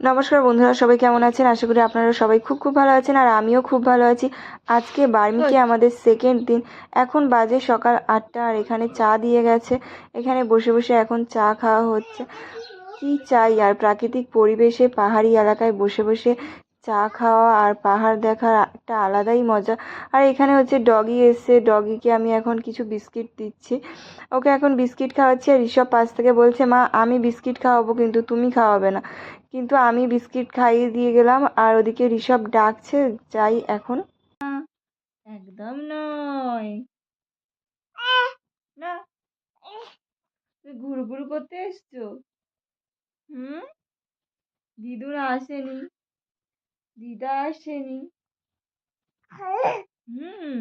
নমস্কার বন্ধুরা সবাই কেমন আছেন? আশা করি আপনারা সবাই খুব খুব ভালো আছেন আর আমিও খুব ভালো আছি। আজকে বার্মিকে আমাদের সেকেন্ড দিন। এখন বাজে সকাল আটটা আর এখানে চা দিয়ে গেছে। এখানে বসে বসে এখন চা খাওয়া হচ্ছে। কি চাই? আর প্রাকৃতিক পরিবেশে পাহাড়ি এলাকায় বসে বসে চা খাওয়া আর পাহাড় দেখার একটা আলাদাই মজা। আর এখানে হচ্ছে ডগি এসছে। ডগিকে আমি এখন কিছু বিস্কিট দিচ্ছি। ওকে এখন বিস্কিট খাওয়াচ্ছি আর ঋষভ পাশ থেকে বলছে, মা, আমি বিস্কিট খাওয়াবো কিন্তু তুমি খাওয়াবে না। কিন্তু আমি বিস্কিট খাইয়ে দিয়ে গেলাম আর ওদিকে ঋষভ ডাকছে, যাই এখন। একদম নয়। না, তুই ঘুরু ঘুরু করতে এসছো? হুম? দিদুর আসেনি। দিদা আসেনি হুম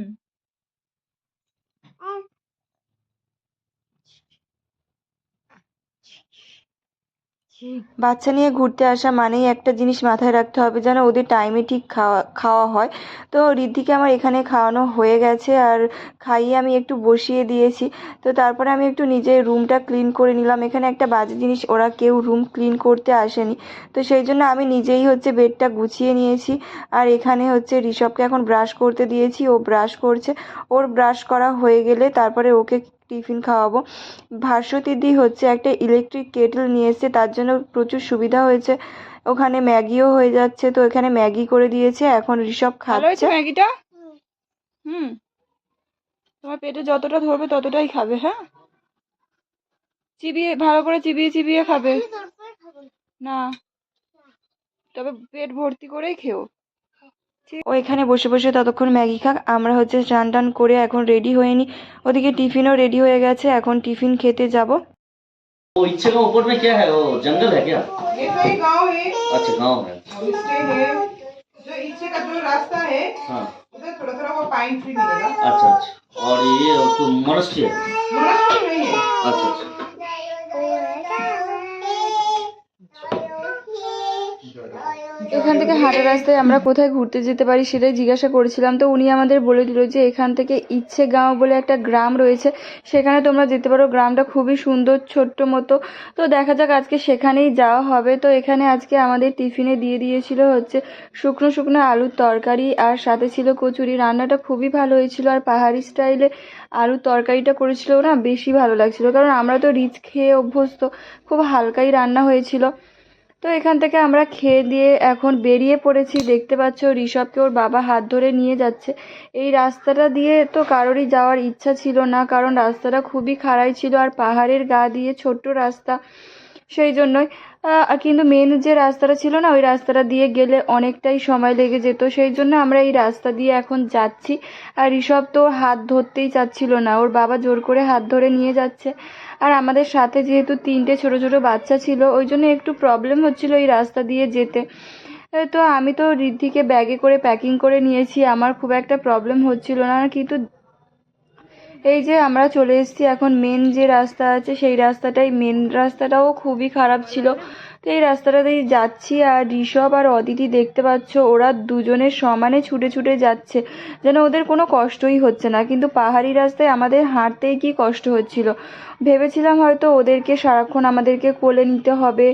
বাচ্চা নিয়ে ঘুরতে আসা মানেই একটা জিনিস মাথায় রাখতে হবে যেন ওদের টাইমে ঠিক খাওয়া খাওয়া হয়। তো ঋদ্ধিকে আমার এখানে খাওয়ানো হয়ে গেছে আর খাইয়ে আমি একটু বসিয়ে দিয়েছি। তো তারপরে আমি একটু নিজের রুমটা ক্লিন করে নিলাম। এখানে একটা বাজে জিনিস, ওরা কেউ রুম ক্লিন করতে আসেনি। তো সেই জন্য আমি নিজেই হচ্ছে বেডটা গুছিয়ে নিয়েছি। আর এখানে হচ্ছে ঋষভকে এখন ব্রাশ করতে দিয়েছি। ও ব্রাশ করছে। ওর ব্রাশ করা হয়ে গেলে তারপরে ওকে টিফিন খাওয়াবো। ভাস্বতীদি হচ্ছে একটা ইলেকট্রিক কেটল নিয়ে এসেছে তার জন্য প্রচুর সুবিধা হয়েছে। ওখানে ম্যাগিও হয়ে যাচ্ছে তো এখানে ম্যাগি করে দিয়েছে এখন ঋষভ খাচ্ছে। ম্যাগিটা? হুম। তোমার পেটে যতটা ধরবে ততটাই খাবে হ্যাঁ? চিবিয়ে ভালো করে চিবিয়ে চিবিয়ে খাবে। না। তবে পেট ভর্তি করেই খেও। ও এখানে বসে বসে ততক্ষণ ম্যাগি খাক আমরা হচ্ছে স্নান টান করে এখন রেডি হয়ে নি ওদিকে টিফিনও রেডি হয়ে গেছে এখন টিফিন খেতে যাব वो इच्छे का ऊपर में क्या है वो जंगल है क्या ये तो एक गांव है अच्छा गांव है इसके है जो इच्छे का जो रास्ता है हाँ उधर थोड़ा थोड़ा वो पाइन ट्री मिलेगा अच्छा अच्छा और ये मोनस्ट्री है मोनास्ट्री नहीं है अच्छा अच्छा এখান থেকে হাঁটা রাস্তায় আমরা কোথায় ঘুরতে যেতে পারি সেটাই জিজ্ঞাসা করেছিলাম। তো উনি আমাদের বলে দিল যে এখান থেকে ইচ্ছে গাঁও বলে একটা গ্রাম রয়েছে। সেখানে তোমরা যেতে পারো। গ্রামটা খুবই সুন্দর, ছোট্ট মতো। তো দেখা যাক আজকে সেখানেই যাওয়া হবে। তো এখানে আজকে আমাদের টিফিনে দিয়ে দিয়েছিল হচ্ছে শুকনো শুকনো আলুর তরকারি আর সাথে ছিল কচুরি। রান্নাটা খুবই ভালো হয়েছিল আর পাহাড়ি স্টাইলে আলুর তরকারিটা করেছিল না, বেশি ভালো লাগছিল। কারণ আমরা তো রিচ খেয়ে অভ্যস্ত। খুব হালকাই রান্না হয়েছিল। তো এখান থেকে আমরা খেয়ে দিয়ে এখন বেরিয়ে পড়েছি। দেখতে পাচ্ছ ঋষভকে ওর বাবা হাত ধরে নিয়ে যাচ্ছে। এই রাস্তাটা দিয়ে তো কারোরই যাওয়ার ইচ্ছা ছিল না, কারণ রাস্তাটা খুবই খাড়াই ছিল আর পাহাড়ের গা দিয়ে ছোট্ট রাস্তা। সেই জন্যই কিন্তু মেন যে রাস্তাটা ছিল না, ওই রাস্তাটা দিয়ে গেলে অনেকটাই সময় লেগে যেত। সেই জন্য আমরা এই রাস্তা দিয়ে এখন যাচ্ছি। আর ঋষভ তো হাত ধরতেই চাচ্ছিল না। ওর বাবা জোর করে হাত ধরে নিয়ে যাচ্ছে। আর আমাদের সাথে যেহেতু তিনটে ছোট ছোট বাচ্চা ছিল, ওই জন্য একটু প্রবলেম হচ্ছিল এই রাস্তা দিয়ে যেতে। তো আমি তো ঋদ্ধিকে ব্যাগে করে প্যাকিং করে নিয়েছি। আমার খুব একটা প্রবলেম হচ্ছিল না, কিন্তু এই যে আমরা চলে এসেছি এখন মেন যে রাস্তা আছে, সেই রাস্তাটাই মেন রাস্তাটাও খুবই খারাপ ছিল। তো এই রাস্তাটাতেই যাচ্ছি আর ঋষভ আর অদিতি দেখতে পাচ্ছ, ওরা দুজনে সমানে ছুটে ছুটে যাচ্ছে। যেন ওদের কোনো কষ্টই হচ্ছে না, কিন্তু পাহাড়ি রাস্তায় আমাদের হাঁটতেই কি কষ্ট হচ্ছিল। ভেবেছিলাম হয়তো ওদেরকে সারাক্ষণ আমাদেরকে কোলে নিতে হবে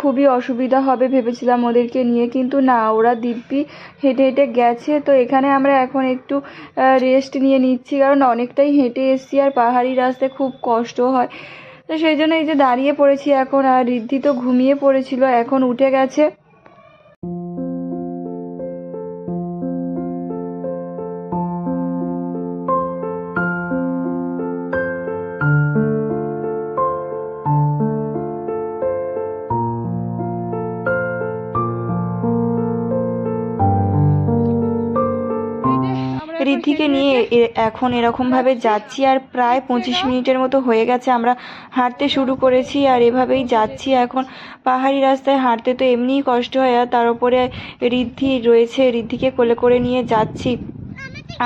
খুবই অসুবিধা হবে ভেবেছিলাম ওদেরকে নিয়ে, কিন্তু না, ওরা দিব্যি হেঁটে হেঁটে গেছে। তো এখানে আমরা এখন একটু রেস্ট নিয়ে নিচ্ছি, কারণ অনেকটাই হেঁটে এসেছি আর পাহাড়ি রাস্তায় খুব কষ্ট হয়। তো সেই জন্য এই যে দাঁড়িয়ে পড়েছি এখন আর ঋদ্ধি তো ঘুমিয়ে পড়েছিল, এখন উঠে গেছে। ঋদ্ধিকে নিয়ে এখন এরকমভাবে যাচ্ছি আর প্রায় পঁচিশ মিনিটের মতো হয়ে গেছে। আমরা হাঁটতে শুরু করেছি আর এভাবেই যাচ্ছি। এখন পাহাড়ি রাস্তায় হাঁটতে তো এমনিই কষ্ট হয় আর তার উপরে ঋদ্ধি রয়েছে। ঋদ্ধিকে কোলে করে নিয়ে যাচ্ছি।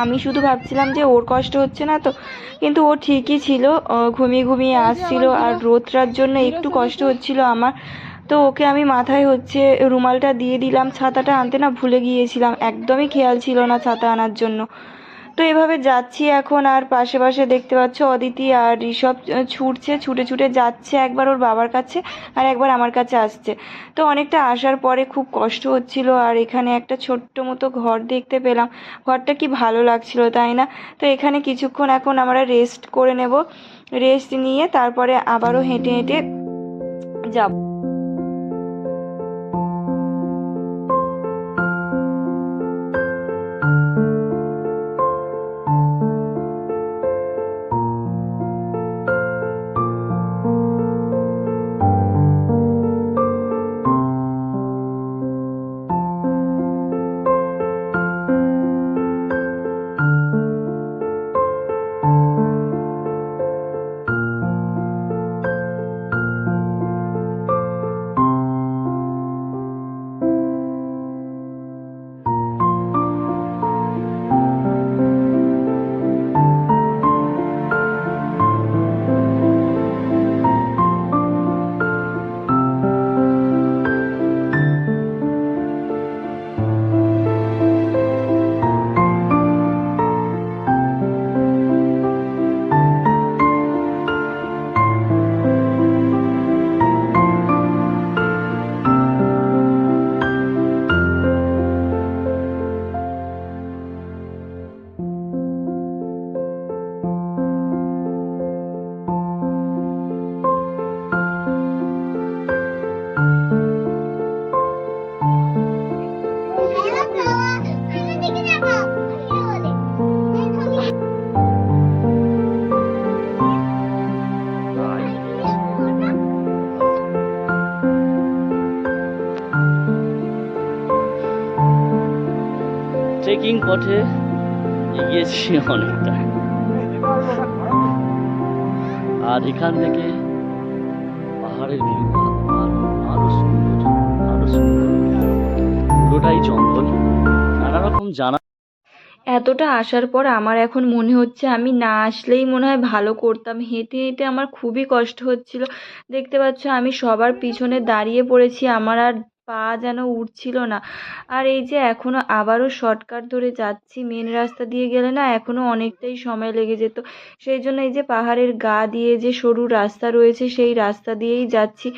আমি শুধু ভাবছিলাম যে ওর কষ্ট হচ্ছে না তো, কিন্তু ও ঠিকই ছিল। ঘুমিয়ে ঘুমিয়ে আসছিল আর রোদটার জন্য একটু কষ্ট হচ্ছিল আমার। তো ওকে আমি মাথায় হচ্ছে রুমালটা দিয়ে দিলাম। ছাতাটা আনতে না ভুলে গিয়েছিলাম। একদমই খেয়াল ছিল না ছাতা আনার জন্য। তো এভাবে যাচ্ছি এখন, আর পাশে পাশে দেখতে পাচ্ছ অদিতি আর ঋষভ ছুটছে, ছুটে ছুটে যাচ্ছে একবার ওর বাবার কাছে আর একবার আমার কাছে আসছে। তো অনেকটা আসার পরে খুব কষ্ট হচ্ছিল আর এখানে একটা ছোট্ট মতো ঘর দেখতে পেলাম। ঘরটা কি ভালো লাগছিল, তাই না? তো এখানে কিছুক্ষণ এখন আমরা রেস্ট করে নেব। রেস্ট নিয়ে তারপরে আবারও হেঁটে হেঁটে যাব। ট্রেকিং পথে এগিয়েছি অনেকটা। আর এখান থেকে পাহাড়ের ভিউ, আরও সুন্দর আরও সুন্দর। পুরোটাই জঙ্গল। নানা রকম জানা এতটা আসার পর আমার এখন মনে হচ্ছে আমি না আসলেই মনে হয় ভালো করতাম। হেঁটে হেঁটে আমার খুবই কষ্ট হচ্ছিল। দেখতে পাচ্ছ আমি সবার পিছনে দাঁড়িয়ে পড়েছি। আমার আর পা যেন উঠছিল না। আর এই যে এখনও আবারও শর্টকাট ধরে যাচ্ছি মেন রাস্তা দিয়ে গেলে না এখনও অনেকটাই সময় লেগে যেত। সেই জন্য এই যে পাহাড়ের গা দিয়ে যে সরু রাস্তা রয়েছে সেই রাস্তা দিয়েই যাচ্ছি।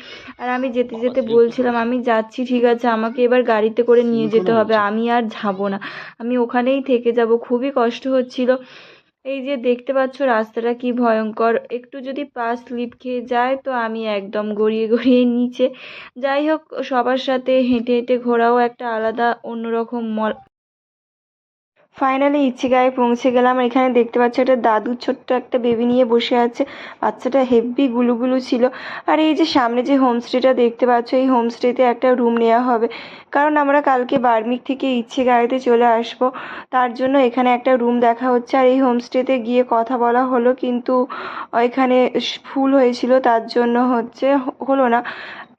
আর আমি যেতে যেতে বলছিলাম আমি যাচ্ছি ঠিক আছে আমাকে এবার গাড়িতে করে নিয়ে যেতে হবে আমি আর যাব না। আমি ওখানেই থেকে যাব। খুবই কষ্ট হচ্ছিল। এই যে দেখতে পাচ্ছ রাস্তাটা কি ভয়ঙ্কর। একটু যদি পা স্লিপ খেয়ে যায় তো আমি একদম গড়িয়ে গড়িয়ে নিচে। যাই হোক, সবার সাথে হেঁটে হেঁটে ঘোরাও একটা আলাদা অন্যরকম মল ফাইনালি ইচ্ছিগায় পৌঁছে গেলাম। এখানে দেখতে পাচ্ছ একটা দাদু ছোট্ট একটা বেবি নিয়ে বসে আছে। বাচ্চাটা হেব্বি গুলুগুলু ছিল। আর এই যে সামনে যে হোমস্টেটা দেখতে পাচ্ছ, এই হোমস্টেতে একটা রুম নেওয়া হবে। কারণ আমরা কালকে বার্মিক থেকে ইচ্ছে গাড়িতে চলে আসব। তার জন্য এখানে একটা রুম দেখা হচ্ছে। আর এই হোমস্টেতে গিয়ে কথা বলা হলো, কিন্তু এখানে ফুল হয়েছিল। তার জন্য হচ্ছে, হলো না।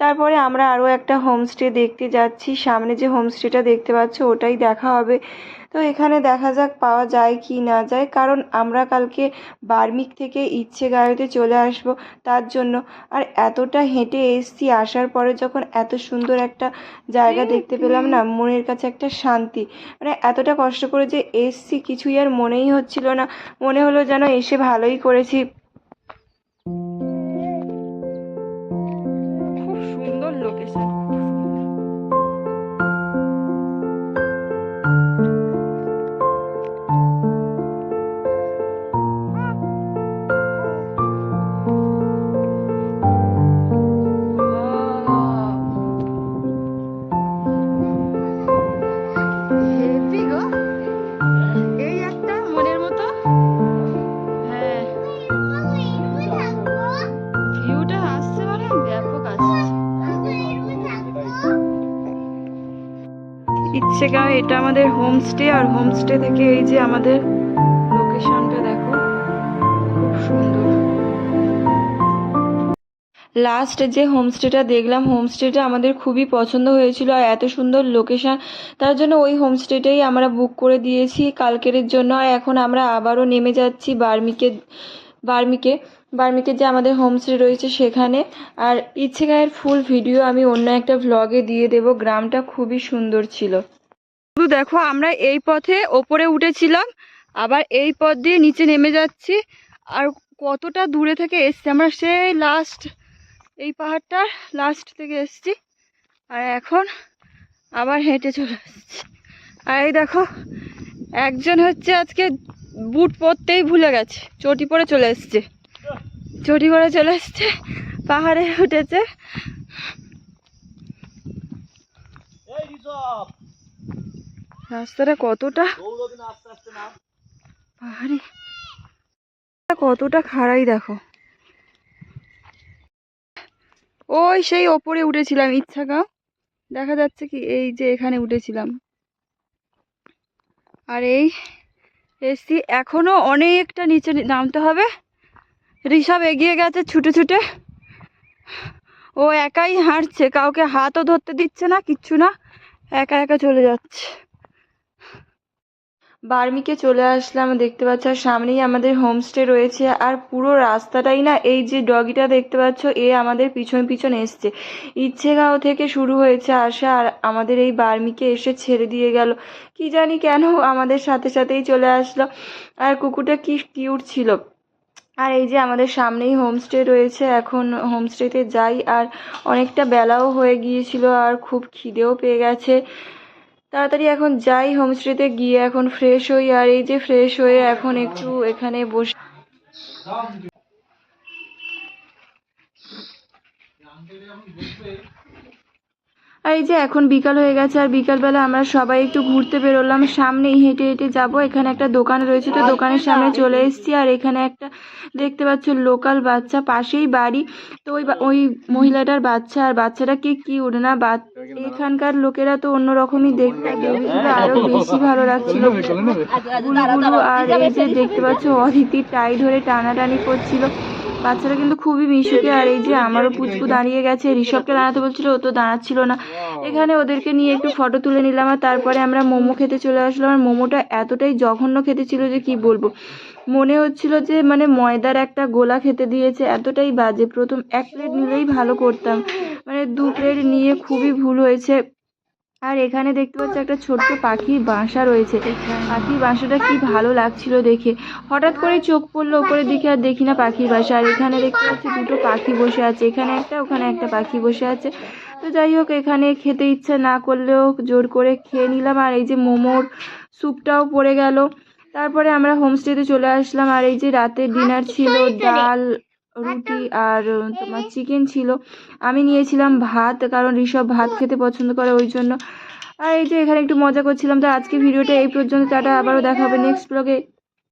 তারপরে আমরা আরও একটা হোমস্টে দেখতে যাচ্ছি। সামনে যে হোমস্টেটা দেখতে পাচ্ছ ওটাই দেখা হবে। তো এখানে দেখা যাক পাওয়া যায় কি না যায়। কারণ আমরা কালকে বার্মিক থেকে ইচ্ছে গাড়িতে চলে আসব তার জন্য। আর এতটা হেঁটে এসছি আসার পরে যখন এত সুন্দর একটা জায়গা দেখতে পেলাম না মনের কাছে একটা শান্তি। মানে এতটা কষ্ট করে যে এসছি কিছুই আর মনেই হচ্ছিল না। মনে হলো যেন এসে ভালোই করেছি। সুন্দর লোকেশন হেভি গাঁও এটা আমাদের হোমস্টে আর হোমস্টে থেকে এই যে আমাদের লোকেশনটা দেখো, খুব সুন্দর। লাস্ট যে হোমস্টেটা দেখলাম হোমস্টেটা আমাদের খুবই পছন্দ হয়েছিল আর এত সুন্দর লোকেশন তার জন্য ওই হোমস্টেটাই আমরা বুক করে দিয়েছি কালকের জন্য। আর এখন আমরা আবারও নেমে যাচ্ছি বার্মিকে বার্মিকে বার্মিকে যে আমাদের হোমস্টে রয়েছে সেখানে। আর ইচ্ছে গায়ের ফুল ভিডিও আমি অন্য একটা ভ্লগে দিয়ে দেব, গ্রামটা খুবই সুন্দর ছিল। শুধু দেখো আমরা এই পথে ওপরে উঠেছিলাম, আবার এই পথ দিয়ে নিচে নেমে যাচ্ছি। আর কতটা দূরে থেকে এসছি আমরা, সেই লাস্ট এই পাহাড়টার লাস্ট থেকে এসছি। আর এখন আবার হেঁটে চলে আসছি আর এই দেখো, একজন হচ্ছে আজকে বুট পরতেই ভুলে গেছে, চটি পরে চলে এসছে। চটি পরে চলে এসছে, পাহাড়ে উঠেছে। রাস্তাটা কতটা? পাহাড়ি। কতটা খাড়াই দেখো। ওই সেই ওপরে উঠেছিলাম, ইচ্ছা গাঁও দেখা যাচ্ছে কি এই যে এখানে উঠেছিলাম। আর এই এসি এখনও অনেকটা নিচে নামতে হবে। ঋষভ এগিয়ে গেছে ছুটে ছুটে। ও একাই হাঁটছে, কাউকে হাতও ধরতে দিচ্ছে না, কিচ্ছু না। একা একা চলে যাচ্ছে। বার্মিকে চলে আসলাম, দেখতে পাচ্ছ সামনেই আমাদের হোমস্টে রয়েছে, আর পুরো রাস্তাটাই না এই যে ডগিটা দেখতে পাচ্ছ, এ আমাদের পিছন পিছন এসছে। ইচ্ছেগাঁও থেকে শুরু হয়েছে আসা, আর আমাদের এই বার্মিকে এসে ছেড়ে দিয়ে গেল। কি জানি কেন আমাদের সাথে সাথেই চলে আসলো, আর কুকুরটা কি কিউট ছিল। আর এই যে আমাদের সামনেই হোমস্টে রয়েছে, এখন হোমস্টেতে যাই, আর অনেকটা বেলাও হয়ে গিয়েছিল, আর খুব খিদেও পেয়ে গেছে। তাড়াতাড়ি এখন যাই হোমস্টেতে, গিয়ে এখন ফ্রেশ হই, আর এই যে ফ্রেশ হয়ে এখন একটু এখানে বসে আর এই যে এখন বিকাল হয়ে গেছে, আর বিকালবেলা আমরা সবাই একটু ঘুরতে বেরোলাম। সামনেই হেঁটে হেঁটে যাব। এখানে একটা দোকান রয়েছে, তো দোকানের সামনে চলে এসেছি। আর এখানে একটা দেখতে পাচ্ছ, লোকাল বাচ্চা, পাশেই বাড়ি। তো ওই ওই মহিলাটার বাচ্চা, আর বাচ্চাটা কি কি উড়ে না এখানকার লোকেরা তো অন্যরকমই দেখতে। দেখছিল আরও বেশি ভালো লাগছিল। বুলবুলু আর এই যে দেখতে পাচ্ছ অদিতি টাই ধরে টানাটানি করছিল। বাচ্চারা কিন্তু খুবই মিশুকে আর এই যে আমারও পুচকু দাঁড়িয়ে গেছে ঋষভকে দাঁড়াতে বলছিল ও তো দাঁড়াচ্ছিল না। এখানে ওদেরকে নিয়ে একটু ফটো তুলে নিলাম আর তারপরে আমরা মোমো খেতে চলে আসলাম। আর মোমোটা এতটাই জঘন্য খেতে ছিল যে কি বলব। মনে হচ্ছিল যে মানে ময়দার একটা গোলা খেতে দিয়েছে, এতটাই বাজে। প্রথম এক প্লেট নিলেই ভালো করতাম। মানে দু প্লেট নিয়ে খুবই ভুল হয়েছে। আর এখানে দেখতে পাচ্ছি একটা ছোট্ট পাখির বাসা রয়েছে। পাখির বাসাটা কি ভালো লাগছিল দেখে। হঠাৎ করে চোখ পড়ল ওপরের দিকে, আর দেখি না পাখির বাসা। আর এখানে দেখতে পাচ্ছি দুটো পাখি বসে আছে। এখানে একটা, ওখানে একটা পাখি বসে আছে। তো যাই হোক, এখানে খেতে ইচ্ছা না করলেও জোর করে খেয়ে নিলাম। আর এই যে মোমোর স্যুপটাও পড়ে গেল। তারপরে আমরা হোমস্টেতে চলে আসলাম। আর এই যে রাতের ডিনার ছিল ডাল রুটি আর তোমার চিকেন ছিল। আমি নিয়েছিলাম ভাত কারণ ঋষভ ভাত খেতে পছন্দ করে ওই জন্য। আর এই যে এখানে একটু মজা করছিলাম তো আজকে ভিডিওটা এই পর্যন্ত। টাটা আবারও দেখা হবে নেক্সট ব্লগে